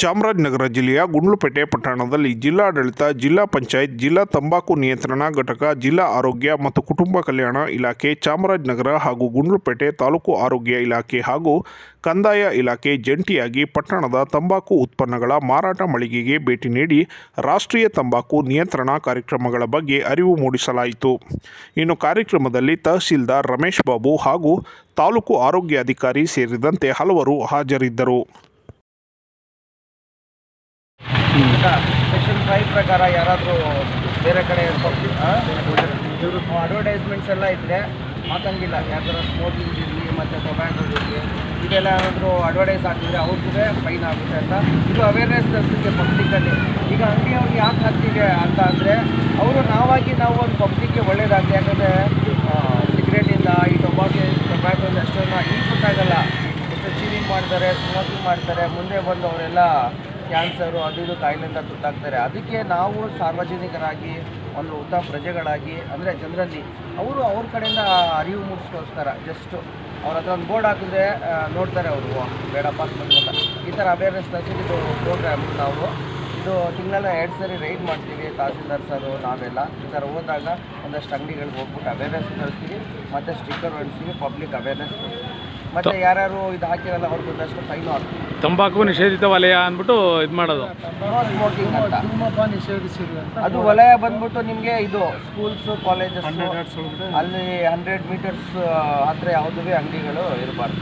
ಚಾಮರಾಜನಗರ ಜಿಲ್ಲೆಯ ಗುಂಡ್ಲುಪೇಟೆ ಪಟ್ಟಣದಲ್ಲಿ ಜಿಲ್ಲಾಡಳಿತ, ಜಿಲ್ಲಾ ಪಂಚಾಯತ್, ಜಿಲ್ಲಾ ತಂಬಾಕು ನಿಯಂತ್ರಣ ಘಟಕ, ಜಿಲ್ಲಾ ಆರೋಗ್ಯ ಮತ್ತು ಕುಟುಂಬ ಕಲ್ಯಾಣ ಇಲಾಖೆ, ಚಾಮರಾಜನಗರ ಹಾಗೂ ಗುಂಡ್ಲುಪೇಟೆ ತಾಲೂಕು ಆರೋಗ್ಯ ಇಲಾಖೆ ಹಾಗೂ ಕಂದಾಯ ಇಲಾಖೆ ಜಂಟಿಯಾಗಿ ಪಟ್ಟಣದ ತಂಬಾಕು ಉತ್ಪನ್ನಗಳ ಮಾರಾಟ ಮಳಿಗೆಗೆ ಭೇಟಿ ನೀಡಿ ರಾಷ್ಟ್ರೀಯ ತಂಬಾಕು ನಿಯಂತ್ರಣ ಕಾರ್ಯಕ್ರಮಗಳ ಬಗ್ಗೆ ಅರಿವು ಮೂಡಿಸಲಾಯಿತು. ಇನ್ನು ಕಾರ್ಯಕ್ರಮದಲ್ಲಿ ತಹಸೀಲ್ದಾರ್ ರಮೇಶ್ ಬಾಬು ಹಾಗೂ ತಾಲೂಕು ಆರೋಗ್ಯಾಧಿಕಾರಿ ಸೇರಿದಂತೆ ಹಲವರು ಹಾಜರಿದ್ದರು. ಸೆಕ್ಷನ್ ಫೈವ್ ಪ್ರಕಾರ ಯಾರಾದರೂ ಬೇರೆ ಕಡೆ ಅಡ್ವರ್ಟೈಸ್ಮೆಂಟ್ಸ್ ಎಲ್ಲ ಇದ್ದರೆ ಹಾಕಂಗಿಲ್ಲ ಯಾಕಂದ್ರೆ ಸ್ಮೋಕಿಂಗ್ ಇರಲಿ, ಮತ್ತು ಟೊಬ್ಯಾಕೋ ಇರಲಿ, ಇದೆಲ್ಲ ಏನಾದರೂ ಅಡ್ವರ್ಟೈಸ್ ಆಗಿದ್ರೆ ಅವ್ರಿಗೂ ಫೈನ್ ಆಗುತ್ತೆ ಅಂತ ಇದು ಅವೇರ್ನೆಸ್ ತರಿಸಿದೆ ಪಬ್ಲಿಕ್ಕಲ್ಲಿ ಈಗ ಅಂಗಡಿಯವ್ರಿಗೆ ಯಾಕೆ ಹಾಕ್ತಿದೆ ಅಂತ ಅಂದರೆ, ಅವರು ನಾವಾಗಿ ನಾವು ಒಂದು ಪಬ್ಲಿಕ್ಗೆ ಒಳ್ಳೇದಾಗಲಿ, ಯಾಕಂದರೆ ಸಿಗರೇಟಿಂದ ಈ ಟೊಬಾಕೊ ಟೊಬ್ಯಾಕೋಯಿಂದ ಅಷ್ಟೊಂದು ಈಗ ಗೊತ್ತಾಗಲ್ಲ. ಎಷ್ಟು ಚೀನಿಂಗ್ ಮಾಡ್ತಾರೆ ಸ್ಮೋಕಿಂಗ್ ಮಾಡ್ತಾರೆ, ಮುಂದೆ ಬಂದು ಅವರೆಲ್ಲ ಕ್ಯಾನ್ಸರು ಅದು ಇದು ಕಾಯಿಲೆಯಿಂದ ತುತ್ತಾಗ್ತಾರೆ. ಅದಕ್ಕೆ ನಾವು ಸಾರ್ವಜನಿಕರಾಗಿ, ಒಂದು ಉತ್ತಮ ಪ್ರಜೆಗಳಾಗಿ, ಅಂದರೆ ಜನರಲ್ಲಿ ಅವರು ಅವ್ರ ಕಡೆಯಿಂದ ಅರಿವು ಮೂಡಿಸ್ಕೋಸ್ಕರ ಜಸ್ಟು ಅವ್ರ ಹತ್ರ ಒಂದು ಬೋರ್ಡ್ ಹಾಕಿದ್ರೆ ನೋಡ್ತಾರೆ ಅವರು ಬೇಡಪ್ಪ ಅಂತ ಈ ಥರ ಅವೇರ್ನೆಸ್ ಇದು ಪ್ರೋಗ್ರಾಮ್ ನಾವು ಇದು ತಿಂಗಳ ಎರಡು ಸರಿ ರೈಡ್ ಮಾಡ್ತೀವಿ ತಹಸೀಲ್ದಾರ್ ಸರು, ನಾವೆಲ್ಲ. ಈ ಥರ ಹೋದಾಗ ಒಂದಷ್ಟು ಅಂಗಡಿಗಳಿಗೆ ಹೋಗ್ಬಿಟ್ಟು ಅವೇರ್ನೆಸ್ ತರಿಸ್ತೀವಿ, ಮತ್ತು ಸ್ಟಿಕ್ಕರ್ ಹೊಡಿಸ್ತೀವಿ ಪಬ್ಲಿಕ್ ಅವೇರ್ನೆಸ್ ಕೊಡ್ತೀವಿ ಮತ್ತು ಯಾರ್ಯಾರು ಇದು ಹಾಕಿರಲ್ಲ ಅವ್ರಿಗೆ ಫೈನು ಹಾಕ್ತೀವಿ ತಂಬಾಕು ನಿಷೇಧಿತ ವಲಯ ಅಂದ್ಬಿಟ್ಟು ಇದು ಮಾಡೋದು. ನೋ ಸ್ಮೋಕಿಂಗ್ ಅಂತ. ಅಂತ ಅದು ವಲಯ. ಬಂದ್ಬಿಟ್ಟು ನಿಮಗೆ ಇದು ಸ್ಕೂಲ್ಸ್ ಕಾಲೇಜಸ್ ಅಲ್ಲಿ ಹಂಡ್ರೆಡ್ ಮೀಟರ್ಸ್ ಹತ್ರ ಯಾವುದೇ ಅಂಗಡಿಗಳು ಇರಬಾರ್ದು.